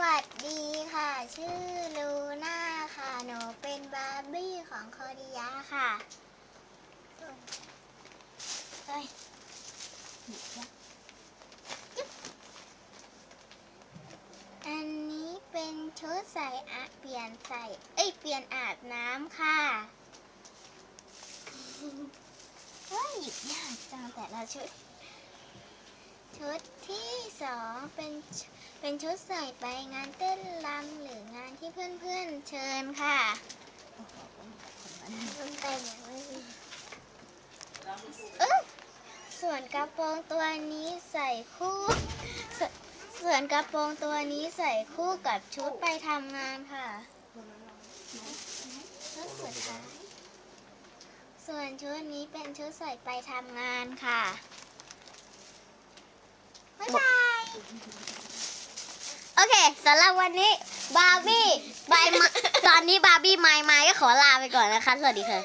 วัสดีค่ะ ชื่อลูน่าค่ะ หนูเป็นบาร์บี้ของโคดิยะค่ะเฮ้ยอันนี้เป็นชุดใส่อะเปลี่ยนใส่ เอ้ย เปลี่ยนอาบน้ำค่ะ เฮ้ย หยิบยากจังแต่ละชุด ชุดที่ สองเป็นเป็นชุดใส่ไปงานเต้นรำหรืองานที่เพื่อนๆเชิญค่ะมันไปอย่างไม่มีเอ้ยส่วนกระโปรงตัวนี้ใส่คู่สส่วนกระโปรงตัวนี้ใส่คู่กับชุดไปทำงานค่ะชุดสุดท้ายส่วนชุดนี้เป็นชุดใส่ไปทำงานค่ะ บ๊ายบาย โอเคสำหรับวันนี้บาร์บี้บายมาตอนนี้บาร์บี้ไมค์ไมค์ก็ขอลาไปก่อนนะคะ สวัสดีค่ะ